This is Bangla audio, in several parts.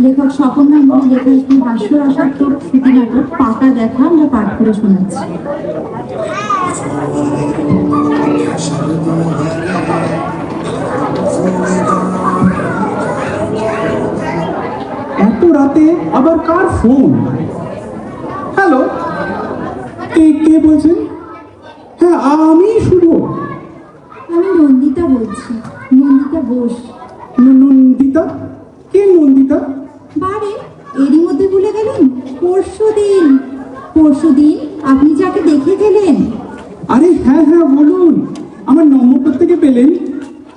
লেখক স্বপন গাঙ্গুলি লেখা একটি হাস্যরসাত্মক শ্রুতি নাটক পাতা দেখা আমরা পাঠ করে শোনাচ্ছি। এত রাতে আবার কার ফোন? হ্যালো কে কে বলছেন? হ্যাঁ আমি শুভ। আমি নন্দিতা বলছি নন্দিতা ন- নন্দিতা কে নন্দিতা বারে এরই মধ্যে ভুলে গেলেন পরশু দিন পরশু দিন আপনি যাকে দেখে গেলেন আরে হ্যাঁ হ্যাঁ বলুন আমার নম্বরটা থেকে পেলেন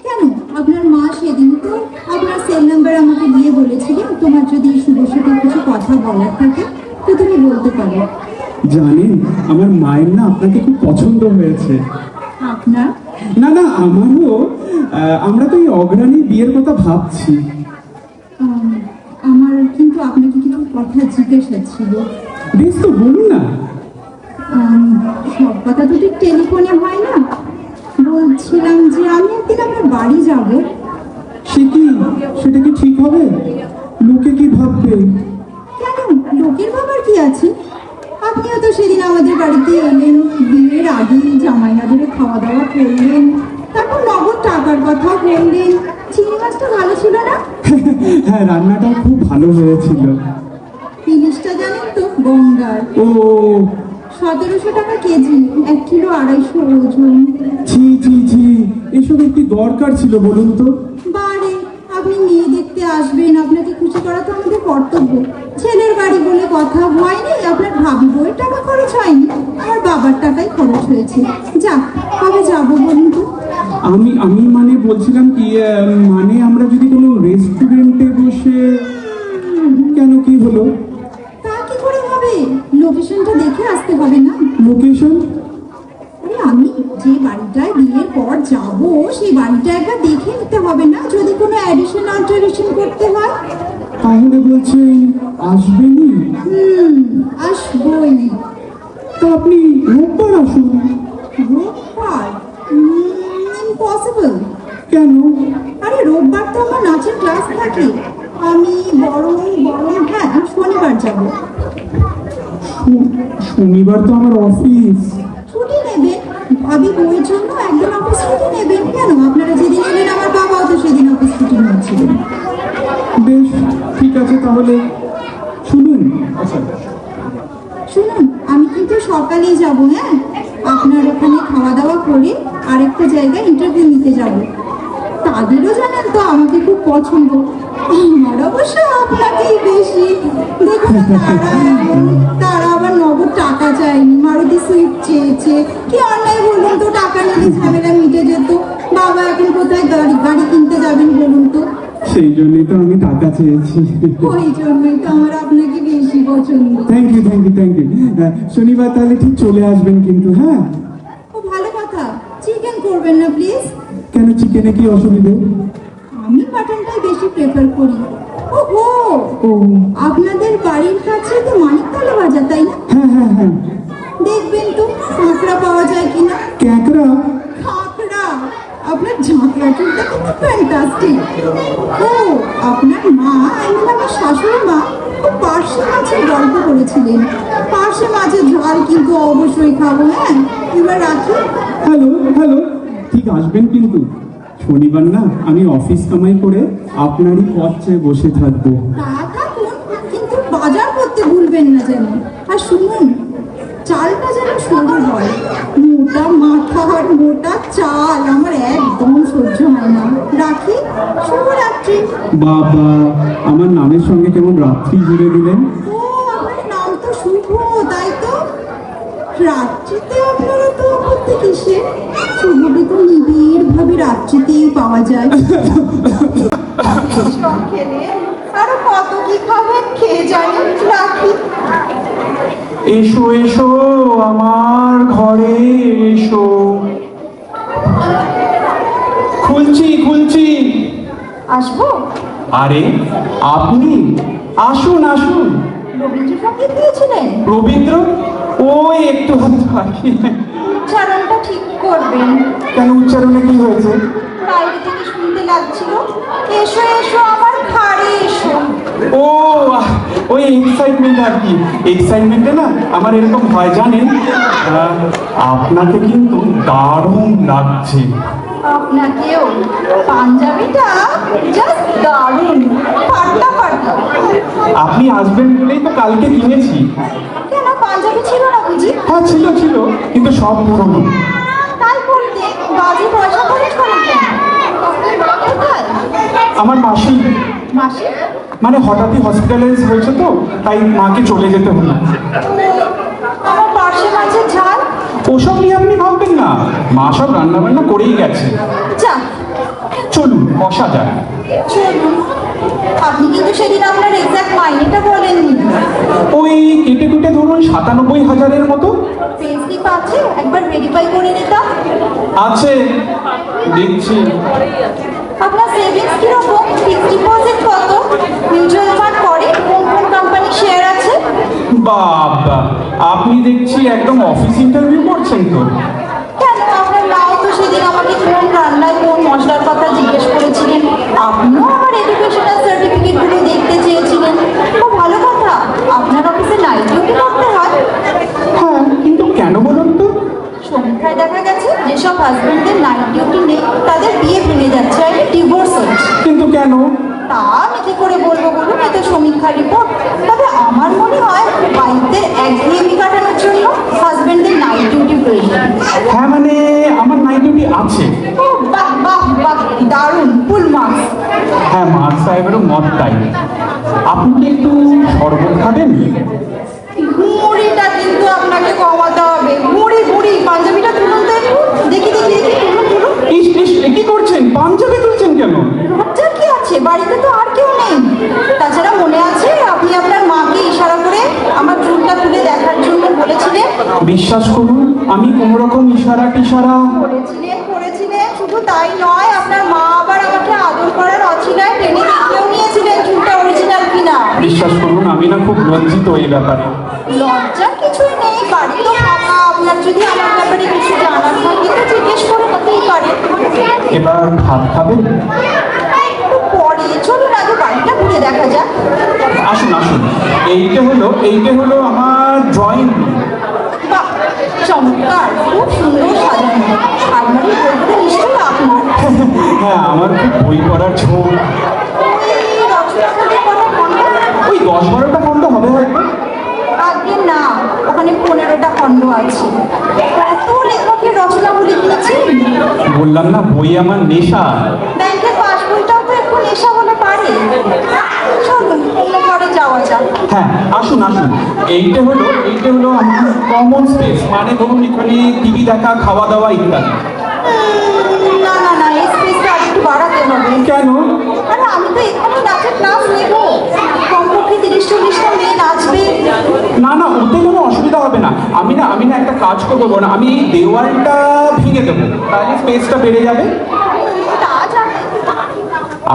কেন আপনার মা সেদিন তো আপনার সেল নাম্বার আমাকে দিয়ে বলেছিলেন তোমার যদি শুভর সাথে কিছু কথা বলার থাকে তো তুমি বলতে পারো জানেন আমার মায়ের না আপনাকে খুব পছন্দ হয়েছে। আপনার? না না আমারও আমরা তো এই অগ্রাণী বিয়ের কথা ভাবছি। আমার কিন্তু আপনাকে কিছু কথা জিজ্ঞাসা ছিল বেশ তো বলুন না। সব কথা তো ঠিক টেলিফোনে হয় না বলছিলাম যে আমি একদিন আমার বাড়ি যাব। সে কি সেটা কি ঠিক হবে? লোকে কি ভাববে? কেন? লোকের বাবার কি আছে? আপনিও তো সেদিন আমাদের বাড়িতে এলেন বিয়ের আগে জামাইনা ধরে খাওয়া দাওয়া করলেন। তারপর নগদ টাকার কথা বললেন। চিংড়ি মাছটা ভালো ছিল না? হ্যাঁ রান্নাটাও খুব ভালো হয়েছিল। ইলিশটা জানেন তো গঙ্গার। ও সতেরোশো টাকা কেজি এক কিলো আড়াইশো ওজন। জি জি জি এসব একটি দরকার ছিল বলুন তো? বারে আপনি দেখতে আসবেন আপনাকে খুশি করা তো আমাদের কর্তব্য। ছেলের বাড়ি বলে কথা হয়নি আপনার ভাবি বইয়ের টাকা খরচ হয়নি আমার বাবার টাকাই খরচ হয়েছে। যাক কবে যাব বলুন তো? আমি আমি মানে বলছিলাম কি মানে আমরা যদি কোনো রেস্টুরেন্টে বসে কেন কি হলো? তা কি করে হবে? লোকেশনটা দেখে আসতে হবে না? লোকেশন যে বাড়িটায় বিয়ের পর যাব সেই বাড়িটা একবার দেখে নিতে হবে না? যদি কোনো অ্যাডিশন অল্টারেশন করতে হয়? তাহলে বলছেন আসবেনই। হুম আসবই। তা আপনি রোববার আসুন। রোববার? ইম্পসিবল কেন? আরে রোববার তো আমার নাচের ক্লাস থাকে। আমি বরং বরং হ্যাঁ শনিবার যাব। শনিবার তো আমার অফিস ছুটি নেবেন ভাবি বইয়ের জন্য একদিন অফিস ছুটি নেবেন কেন? আপনারা যেদিন এলেন আমার বাবাও তো সেদিন অফিস ছুটি নিয়েছিলেন। বেশ ঠিক আছে তাহলে শুনুন। আচ্ছা। শুনুন আমি কিন্তু সকালেই যাব হ্যাঁ? আপনার ওখানে খাওয়া দাওয়া করে আরেকটা জায়গায় ইন্টারভিউ নিতে যাব। তাদেরও জানেন তো আমাকে খুব পছন্দ। আমার অবশ্য আপনাকেই বেশি। দেখুন তারা আবার নগদ টাকা চায়নি মারুতি সুইফট চেয়েছে। কি নিলে ঝামেলা মিটে যেত। বাবা এখন কোথায় গাড়ি গাড়ি কিনতে যাবেন বলুন তো? সেই জন্যই তো আমি টাকা চেয়েছি। ওই জন্যই তো আমার আপনাকে বেশি পছন্দ। Thank you thank you thank you শনিবার তাহলে ঠিক চলে আসবেন কিন্তু হ্যাঁ? ও ভালো কথা। চিকেন করবেন না প্লিজ কেন চিকেনে কি অসুবিধে? আমি মাটনটাই বেশি প্রেফার করি। ওহো! ও। আপনাদের বাড়ির কাছে তো মানিকতলা বাজার তাই না? হ্যাঁ হ্যাঁ হ্যাঁ। দেখবেন তো কাঁকড়া পাওয়া যায় কিনা? কাঁকড়া? ফ্যান্টাস্টিক ও আপনার মা আমার শাশুড়ি মা পার্শে মাছের গল্প করেছিলেন। পার্শে মাছের ঝাল কিন্তু অবশ্যই খাব হ্যাঁ? এবার রাখি। Hello hello. ঠিক আসবেন কিন্তু। শনিবার না আমি অফিস কামাই করে আপনারই পথ চেয়ে বসে থাকব। কিন্তু বাজার করতে ভুলবেন না যেন। আর শুনুন চালটা যেন সরু হয়। মোটা মাথা আর মোটা চাল আমার একদম সহ্য হয় না। রাখি শুভরাত্রি। বাবা আমার নামের সঙ্গে কেমন রাত্রি জুড়ে দিলেন? ও আপনার নাম তো শুভ তাই তো। রাত্রিতে আপনারা তো আপত্তি কিসে? শুভকে তো নিবিড় ভাবে রাত্রিতেই পাওয়া যায়। আরও কত কি খাবেন খেয়ে জানি? রাখি। এসো এসো আমার ঘরে এসো। খুলছি খুলছি। আসব? আরে আপনি? আসুন আসুন। দিয়েছিলেন? রবীন্দ্র? ওই একটু বাকি উচ্চারণটা ঠিক করবেন। কেন উচ্চারণে কি হয়েছে? বাইরে থেকে শুনতে লাগছিল। এসো এসো আমার ঘাড়ে এসো। ও ওই এক্সাইটমেন্ট আর কি। এক্সাইটমেন্টে না আমার এরকম হয় জানেন? আপনাকে কিন্তু দারুণ লাগছে। আপনাকেও। পাঞ্জাবিটা জাস্ট দারুণ। আপনি আসবেন বলেই তো কালকে কিনেছি। কেন? পাঞ্জাবি ছিল না বুঝি? হ্যাঁ ছিল ছিল কিন্তু সব পুরনো। তাই বাজে পয়সা খরচ করেন আমার মাসি। মাসে? মানে হঠাৎই হসপিটালাইজ হয়েছে তো তাই মাকে চলে যেতে হলো। আমার পার্শ্বে মাছের ঝাল। ওসব নিয়ে আপনি ভাববেন না। মা সব রান্না বান্না করেই গেছে। যা। চলুন বসা যাক। চলুন। আপনি কিন্তু সেদিন আপনার এক্সাক্ট মাইনেটা বলেননি। ওই কেটে কুটে ধরুন সাতানব্বই হাজারের মতো। পেন্সলিপ আছে? একবার ভেরিফাই করে নিতাম। আছে। দেখছি। আপনার সেভিংস কীরকম? ফিক্সড ডিপোজিট কত? মিউচুয়াল ফান্ড করে কোন কোন কোম্পানি শেয়ার আছে? বাবা আপনি দেখছি একদম অফিস ইন্টারভিউ করছেন তো। কেন? আপনার মাও তো সেদিন আমাকে কোন রান্নায় কোন মশলার কথা জিজ্ঞেস করেছিলেন। আপনিও আমার এডুকেশনাল সার্টিফিকেটগুলো দেখতে চেয়েছিলেন খুব ভালো কথা আপনার অফিসে নাইট ডিউটি করতে হয় হ্যাঁ কিন্তু কেন বলুন তো সমীক্ষায় দেখা গেছে যেসব হাজবেন্ডদের নাইট ডিউটি নেই তাদের বিয়ে ভেঙে যাচ্ছে আর ডিভোর্স হচ্ছে। কিন্তু কেন? তা আমি কি করে বলব বলুন? এত সমীক্ষার রিপোর্ট তবে আমার মনে হয় ওয়াইফদের একঘেয়েমি কাটানোর জন্য হাজবেন্ডদের নাইট ডিউটি প্রয়োজন। হ্যাঁ মানে আমার নাইট ডিউটি আছে। বাহ বাহ বাহ দারুণ ফুল মার্কস হ্যাঁ মার সাহেবেরও মত তাই আপনি কি একটু শরবত খাবেন? মুড়িটা কিন্তু আপনাকে কমাতে হবে মুড়ি মুড়ি পাঞ্জাবিটা তুলুন তো একটু। দেখি দেখি দেখি তুলুন তুলুন। ইস ইস কি করছেন? পাঞ্জাবি তুলছেন কেন? লজ্জার কি আছে? বাড়িতে তো আর কেউ নেই। তাছাড়া মনে আছে আপনি আপনার মাকে ইশারা করে আমার চুলটা তুলে দেখার জন্য বলেছিলেন? বিশ্বাস করুন আমি কোনো রকম ইশারা টিশারা করেছিলেন করেছিলেন শুধু তাই নয় আপনার মা আবার আমাকে আদর করার অছিলায় টেনে দেখেও নিয়েছিলেন চুলটা অরিজিনাল কিনা। বিশ্বাস করুন আমি না খুব লজ্জিত এই ব্যাপারে। লজ্জার যদি আমার ব্যাপারে কিছু জানার থাকে তো জিজ্ঞেস করে হতেই পারে। এবার ভাত খাবেন একটু পরে। চলুন আগে বাড়িটা ঘুরে দেখা যাক। আসুন আসুন। এইটা হলো এইটা হলো আমার ড্রয়িং বাহ চমৎকার। খুব সুন্দর সাজানো। আলমারির বইগুলো নিশ্চয়ই আপনার হ্যাঁ। আমার খুব বই পড়ার ঝোঁক। ওই দশ বারোটা খন্ড হবে হয়তো। পনেরোটা খণ্ড আছে। কত লেখকের রচনাগুলি কিনেছেন বললাম না বই আমার নেশা। ব্যাংকের পাস বইটাও তো একটু নেশা হলে পারে। চলুন অন্য ঘরে যাওয়া যাক। হ্যাঁ আসুন আসুন। এইটা হলো এইটা হলো আমার কমন স্পেস মানে ধরুন এখানে টিভি দেখা খাওয়া দাওয়া ইত্যাদি। না না না এই স্পেসটা একটু বাড়াতে হবে। কেন? আরে আমি তো এখানে নাচের ক্লাস নেব। কমপক্ষে তিরিশ চল্লিশটা মেয়ে নাচবে। না না ওতে কোনো হবে না। আমি না আমি না একটা কাজ করব না আমি দেওয়ালটা ভেঙে দেবো। তাহলে স্পেসটা বেড়ে যাবে।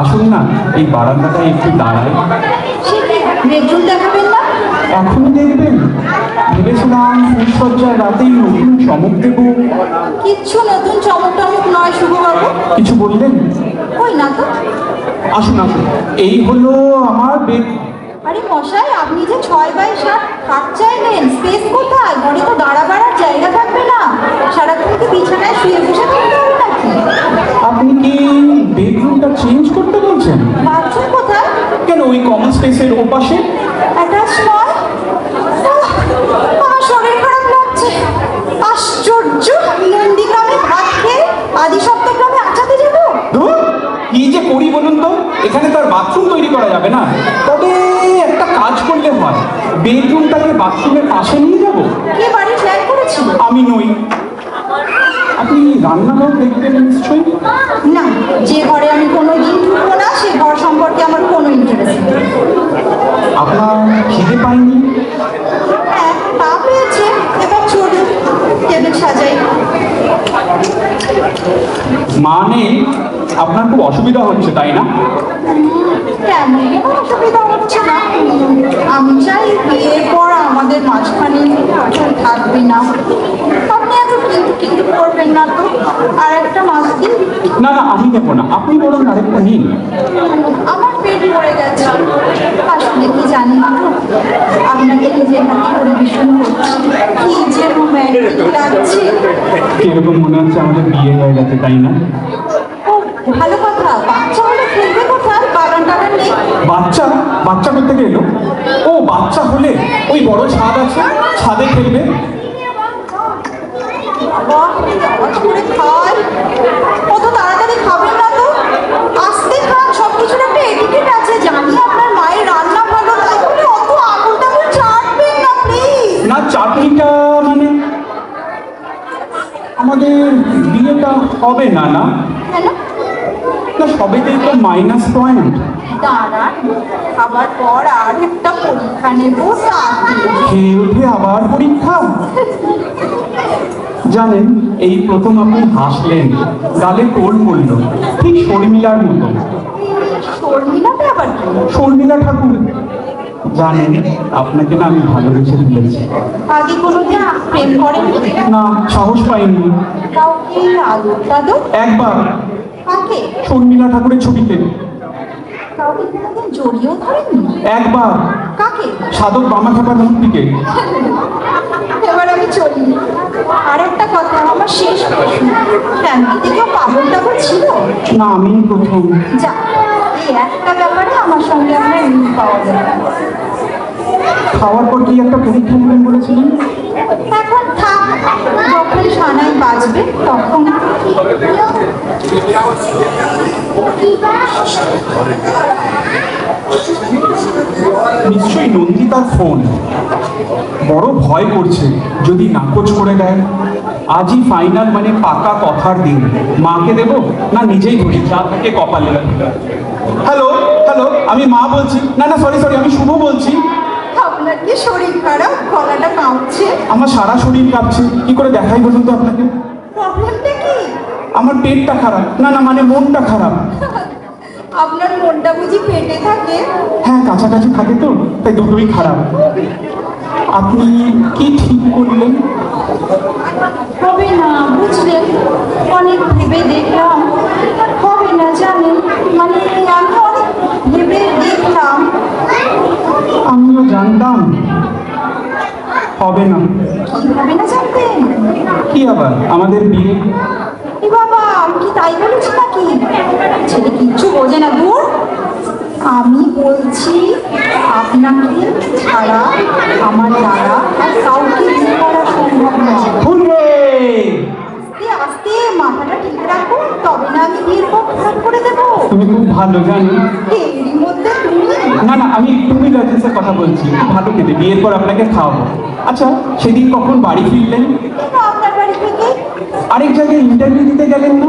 আসুন না এই বারান্দাটা একটু দাঁড়ায় বেডরুম দেখাবেন না? এখনই দেখবেন। ভেবেছিলাম ফুলসজ্জার রাতেই নতুন চমক দেবো। কিচ্ছু নতুন চমক টমক নয় শুভবাবু। কিছু বললেন? ওই না তো। আসুন আসুন। এই হলো আমার বেড আরে মশাই আপনি যে ছয় বাই সাত খাট চাইলেন স্পেস কোথায়? ঘরে তো দাঁড়া বাড়ার জায়গা থাকবে না। সারাক্ষণ কি বিছানায় শুয়ে বসে থাকতে হবে নাকি? আপনি কি বেডরুমটা চেঞ্জ করতে বলছেন? বাথরুম কোথায়? কেন ওই কমন স্পেসের ওপাশে? অ্যাটাচ নয় শরীর খারাপ লাগছে। আশ্চর্য! নন্দীগ্রামে ভাত খেয়ে আদি সপ্তগ্রামে আচাতে যাব? কি যে করি বলুন তো? এখানে তো আর বাথরুম তৈরি করা যাবে না। তবে কাজ করলে হয়। বেডরুমটাকে বাথরুমের পাশে নিয়ে যাব? কে বাড়ি প্ল্যান করেছিল? আমি নই। আপনি রান্নাঘর দেখবেন নিশ্চয়ই? না যে ঘরে আমি কোনো দিন ঢুকবো না সে ঘর সম্পর্কে আমার কোনো ইন্টারেস্ট নেই। আপনার খিদে পাইনি? হ্যাঁ তা পেয়েছে এবার চলুন টেবিল সাজাই। মানে আপনার খুব অসুবিধা হচ্ছে তাই না? অসুবিধা হচ্ছে না। আমি চাই বিয়ের পর আমাদের মাঝখানে থাকবে না। আপনি এত কিন্তু করবেন না তো? আর একটা মাছ দিন না না আমি দেবো না। আপনি বলুন আরেকটা নিন। আমার পেট পড়ে গেছে। আসলে কি জানি না আপনাকে নিজের হাতে পরিবেশন করছি। কি যে রোম্যান্টিক লাগছে। কীরকম মনে হচ্ছে আমাদের বিয়ে হয়ে গেছে তাই না? ভালো কথা বাচ্চা হলে খেলবে কোথায় বাগান টাগান নেই বাচ্চা করতে গেলো ও বাচ্চা হলে ওই বড় ছাদ আছে, ছাদে খেলবে। কত তাড়াতাড়ি খাবেন না তো মায়ের রান্না অত আগুন না মানে আমাদের বিয়েটা হবে না না? না সবেতেই তো মাইনাস পয়েন্ট দাঁড়ান খাবার পর আর একটা পরীক্ষা নেব খেয়ে উঠে আবার পরীক্ষা। জানেন এই প্রথম আপনি হাসলেন গালে টোল পড়ল ঠিক শর্মিলার মতো। আবার শর্মিলা ঠাকুর। জানেন আপনাকে না আমি ভালোবেসে ফেলেছি। আগে কোনোদিন প্রেম করেননি? না সাহস পাইনি। কাউকে আদর একবার। কাকে শর্মিলা ঠাকুরের ছবিতে। কাউকে কোনোদিন জড়িয়েও ধরেননি? একবার। কাকে? সাধক বামা থাকার মূর্তিকে। এবার আমি চলি। আর একটা কথা আমার শেষ প্রশ্ন। ফ্যামিলিতে কেউ পাগল টাগল ছিল? না আমি প্রথম। যা এই একটা ব্যাপারে আমার সঙ্গে মিল পাওয়া যায়। খাওয়ার পর কি একটা পরীক্ষা নেবেন বলেছিলেন? এখন যখন সানাই বাজবে, তখন নিশ্চয়ই নন্দিতার ফোন। বড় ভয় করছে, যদি নাকচ করে দেয়। আজই ফাইনাল মানে পাকা কথার দিন। মাকে দেব না নিজেই ধরি? যা থাকে কপালে হ্যালো হ্যালো আমি মা বলছি। না না সরি সরি আমি শুভ বলছি। আপনার শরীর খারাপ গলাটা কাঁপছে। আমার সারা শরীর কাঁপছে। কি করে দেখাই বলুন তো আপনাকে? প্রবলেমটা কি? আমার পেটটা খারাপ। না না মানে মনটা খারাপ। আপনার মনটা বুঝি পেটে থাকে? হ্যাঁ কাছাকাছি থাকে তো তাই দুটোই খারাপ। আপনি কি ঠিক করলেন? হবে না বুঝলেন? অনেক ভেবে দেখলাম। হবে না জানেন মানে অনেক ভেবে দেখলাম। আমিও জানতাম। হবে না। হবে না জানতেন কি আবার? আমাদের বিয়ে? এ বাবা আমি কি তাই বলেছি নাকি? ছেলে কিচ্ছু বোঝে না দূর। আমি বলছি আপনাকে ছাড়া আমার দ্বারা কাউকে বিয়ে করা সম্ভব নয়। আস্তে আস্তে মাথাটা ঠিক রাখুন তবে না আমি বিয়ের পর করে দেবো। তুমি খুব ভালো জানো। এরই মধ্যে তুমি না না আমি তুমি লজেন্সের কথা বলছি। ভালো খেতে। বিয়ের পর আপনাকে খাওয়াবো। আচ্ছা সেদিন কখন বাড়ি ফিরলেন? আপনার বাড়ি থেকে? আরেক জায়গায় ইন্টারভিউ দিতে গেলেন না?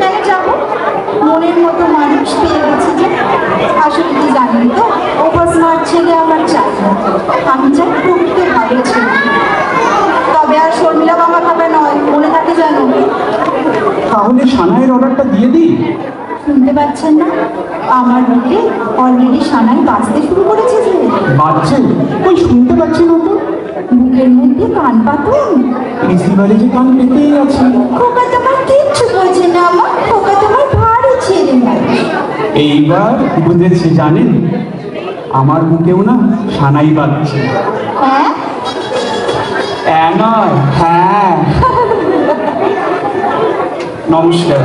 কেন যাব। মনের মতো মানুষ পেয়ে গেছি যে আসলে কি জানেন তো? ওভার স্মার্ট ছেলে আমার চাই আমি চাই প্রকৃত ভালো ছেলে তবে আর শর্মিলা বাবা খাবে নয় মনে থাকে জানো তাহলে সানাইয়ের অর্ডারটা দিয়ে দিই? শুনতে পাচ্ছেন না? আমার বুকে অলরেডি সানাই বাঁচতে শুরু করেছে যে। বাজছে? ওই শুনতে পাচ্ছি না তো। বুকের মধ্যে কান পাতুন রিসিভারে যে কান পেতেই আছে। খোকা তোমার কিচ্ছু বোঝে না আমার খোকা তোমার ভারী ছেলে। এইবার বুঝেছি জানেন? আমার বুকেও না সানাই বাজছে। হ্যাঁ? হ্যাঁ নয় হ্যাঁ। নমস্কার